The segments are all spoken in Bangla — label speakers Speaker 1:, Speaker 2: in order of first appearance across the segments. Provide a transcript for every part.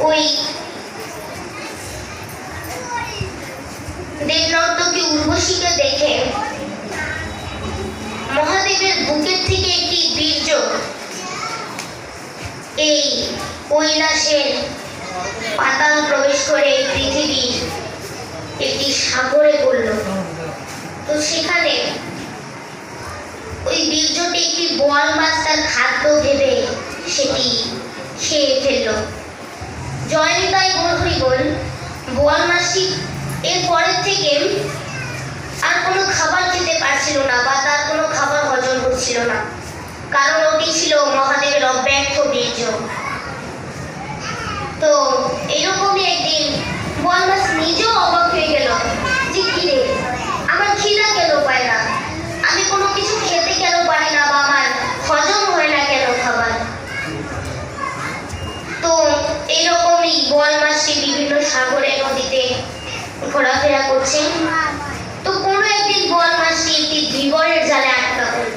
Speaker 1: ওই দেবনর্তকী উর্বশীকে দেখে মহাদেবের বুকের থেকে একটি বীর্য, এই কৈলাসের পাতাল প্রবেশ করে পৃথিবীর একটি সাগরে পড়ল। তো সেখানে ওই বীর্যটি একটি বোয়াল মাছ তার খাদ্য ভেবে সেটি খেয়ে ফেলল। জয়নিতাই বলহরি বল বোয়াল মাসি, এর থেকে আর কোনো খাবার খেতে পারছিল না বা তার কোনো খাবার হজম হচ্ছিল না। কারণ ওটি ছিল মহাদেবের অব্যর্থ বীর্য। তো এরকমই একদিন বোয়াল মাস নিজেও অবাক ঘোরাফেরা করছে? তো কোনো একদিন বোয়াল মাছটি একটি ধীবরের জালে আটকা পড়ল।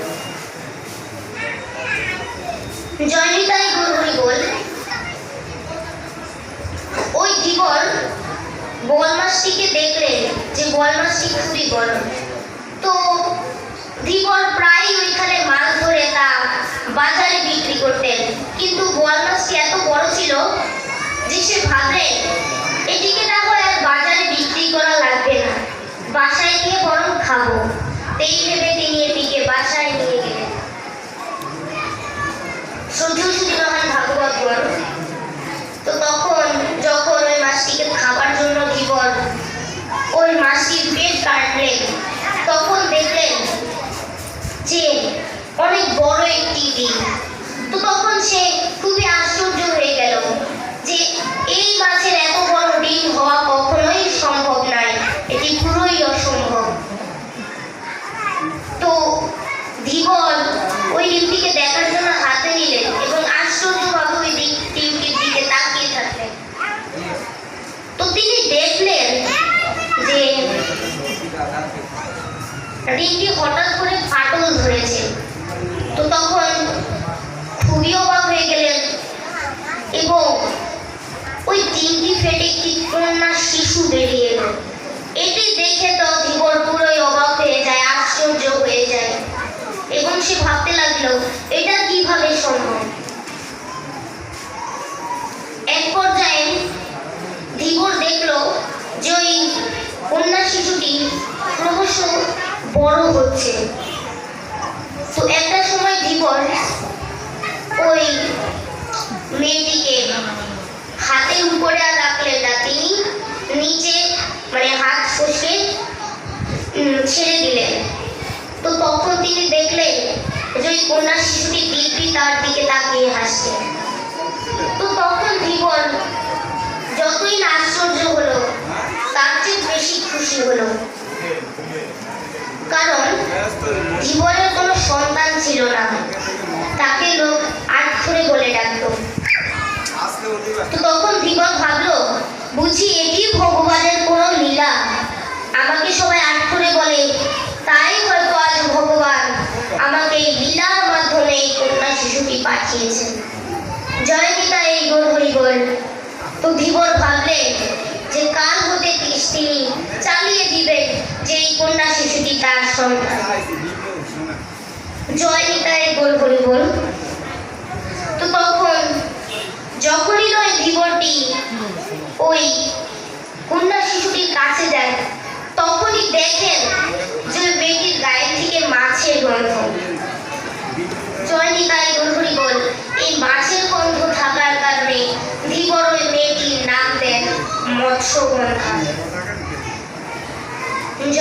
Speaker 1: জয়নিতাই গুরুহরি বল, ওই ধীবর বোয়াল মাছটিকে দেখলেন যে বোয়াল মাছটি খুবই বড়। তো ধীবর প্রায় ওইখানে মাছ ধরে তা বাজারে বিক্রি করতেন। কিন্তু বোয়াল মাছটি এত বড় ছিল যে সে ভাবলেন এটিকে হয় আর বাজারে বিক্রি করা লাগবে না। বাসায় গিয়ে বরং খাব। এই ভেবে তিনি এটিকে বাসায় নিয়ে গেলেন। শ্রদ্ধেয় শ্রী মহান ভাগবতগণ তো তখন যখন ওই মাছটিকে খাবার জন্য ধীবর ওই মাছটির পেট কাটলেন, তখন দেখলেন যে অনেক বড় একটি ডিম তো তখন সে খুবই ডিমটি হঠাৎ করে ফাটল ধরেছে। তো তখন খুবই অবাক হয়ে গেলেন এবং ওই তিনটি ফেটে একটি কন্যা শিশু বেরিয়ে এলো। এটি দেখে তো ধীবর পুরোই অবাক হয়ে যায় আশ্চর্য হয়ে যায় এবং সে ভাবতে লাগল এটা কীভাবে সম্ভব এক পর্যায়ে ধীবর দেখল যে ওই কন্যা শিশুটি ক্রমশ বড় হচ্ছে। তো একটা সময় ধীবর ওই মেয়েটিকে হাতের উপরে আর রাখলেন না। তিনি নিচে মানে হাত ফসকে ছেড়ে দিলেন। তো তখন তিনি দেখলেন যে ওই কন্যা শিশুটি দিব্যি তার দিকে তাকিয়ে হাসছে। তো তখন ধীবর যতই না আশ্চর্য হলো, তার চেয়ে বেশি খুশি হলো। কারণ জীবনের কোনো সন্তান ছিল না। তাকে লোক আট আটখরে বলে ডাকতো। তো তখন ধীবর ভাবলো, বুঝি এটি ভগবানের কোনো লীলা আমাকে সবাই আট আটখরে বলে। তাই হয়তো আজ ভগবান আমাকে এই লীলার মাধ্যমে এই কন্যা শিশুটি পাঠিয়েছেন জয় গীতা, এই গোল হরি গোল তো ধীবর ভাবলেন যে তিনি চালিয়ে দিবেন যে এই কন্যা শিশুটি তার সন্তান। জয় নিতাই গোল হরি বল। তো তখন যখনই নয় ধীবরটি ওই কন্যা শিশুটির কাছে যায়, তখনই দেখেন যে ওই মেয়েটির গায়ে থেকে মাছের গন্ধ জয় নিতাই গোল হরি বল এই মাছের গন্ধ থাকার কারণে ধীবর ওই মেয়েটির নাম দেন মৎস্যগন্ধা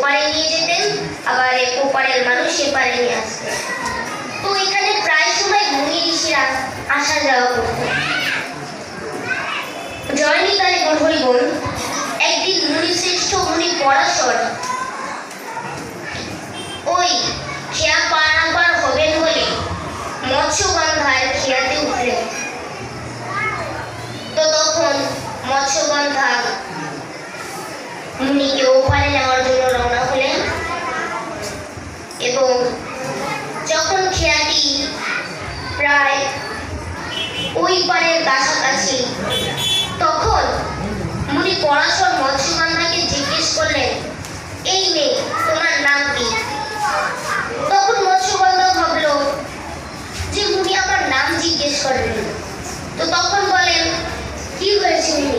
Speaker 1: ওপারে নিয়ে যেতেন, আবার ওপারের মানুষ এপারে নিয়ে আসতেন। তো এখানে প্রায় সময় মুনি ঋষিরা আসা যাওয়া করতেন। জয়নিতারে গহরি বোন একদিন মুনি শ্রেষ্ঠ মুনি পরাশর ওই খেয়া পারাপার হবেন বলে মৎস্যগন্ধার খেয়াতে উঠলেন তো তখন মৎস্যগন্ধা মুনিকে ওপারে নেওয়ার জন্য রওনা হলেন এবং যখন খেয়াটি প্রায় ওই পারের কাছাকাছি তখন মুনি পরাশর মৎস্যগন্ধাকে জিজ্ঞেস করলেন, এই মেয়ে, তোমার নাম কি? তখন মৎস্যগন্ধা ভাবলো যে, মুনি আমার নাম জিজ্ঞেস করেন তো তখন বলেন কি হয়েছে মুনি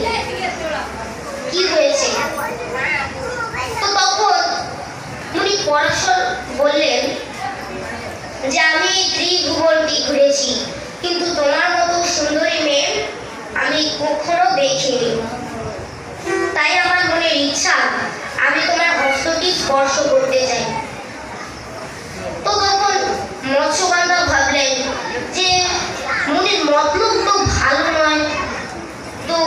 Speaker 1: কি হয়েছে তো তখন মুনি পরাশর বললেন যে আমি এই ত্রিভুবনটি ঘুরেছি কিন্তু তোমার মতো সুন্দরী মেয়ে আমি কখনো দেখিনি তাই আমার মনের ইচ্ছা, আমি তোমার হস্তটি স্পর্শ করতে চাই। তো তখন মৎস্যগন্ধা ভাবলেন যে, মুনির মতলব তো ভালো নয়। তো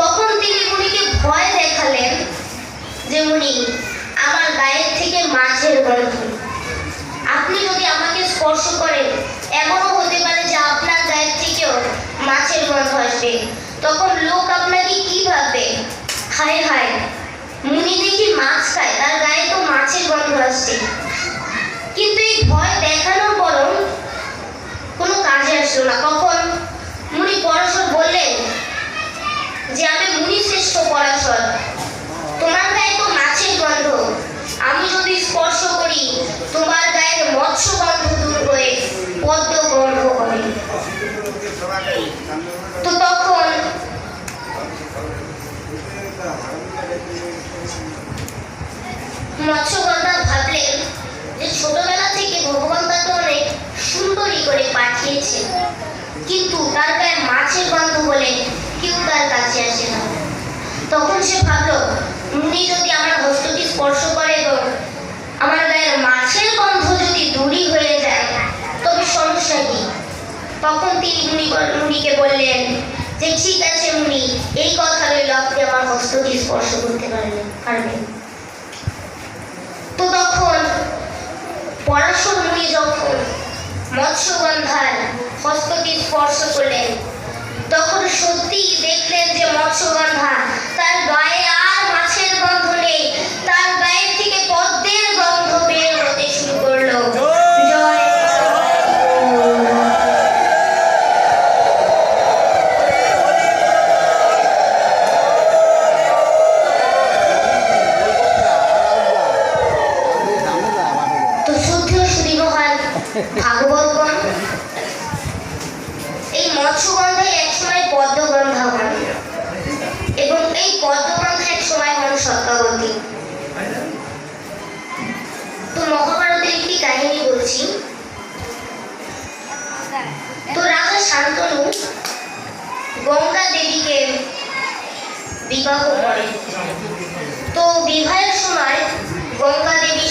Speaker 1: তখন তিনি মুনিকে ভয় দেখালেন যে, মুনি, আমার গায়ের থেকে মাছের গন্ধ। আপনি যদি আমাকে স্পর্শ করেন, এমনও হতে পারে যে আপনার গায়ের থেকেও মাছের গন্ধ আসবে। তখন লোক আপনাকে কি ভাববে? হায় হায়, মুনি দেখি মাছ খায়, তার গায়ে তো মাছের গন্ধ আসছে। কিন্তু এই ভয় দেখানোর পরও কোনো কাজে আসলো না। তখন মুনি পরাশর বললেন যে, আমি মুনি শ্রেষ্ঠ পরাশর। তোমার গায়ে তো মাছের গন্ধ আমি যদি স্পর্শ করি তোমার গায়ের মৎস্য গন্ধ দূর হয়ে পদ্ম গন্ধ হবে তো তখন মৎস্যগন্ধা ভাবলেন যে ছোটবেলা থেকে ভগবান তাকে অনেক সুন্দরী করে পাঠিয়েছে কিন্তু তার গায়ে মাছের গন্ধ বলে কেউ তার কাছে তখন সে ভাবলো, মুনি যদি আমার হস্তটি স্পর্শ করে আমার গায়ের মাছের গন্ধ যদি দূরই হয়ে যায়, তবে সমস্যা কি? তখন তিনি মুনি মুনিকে বললেন, যে ঠিক আছে মুনি, এই কথা রইল, আপনি আমার হস্তটি স্পর্শ করতে পারবেন পারবেন। তো তখন পরাশর মুনি যখন মৎস্যগন্ধার হস্তটি স্পর্শ করলেন, তখন এই মৎস্যগন্ধায় একসময় পদ্মগন্ধা হন এবং এই পদ্মগন্ধা এক সময় হন সত্যাবতী তো মহাভারতের একটি কাহিনী বলছি। তো রাজা শান্তনু গঙ্গা দেবীকে বিবাহ করেন তো বিবাহের সময় গঙ্গা দেবী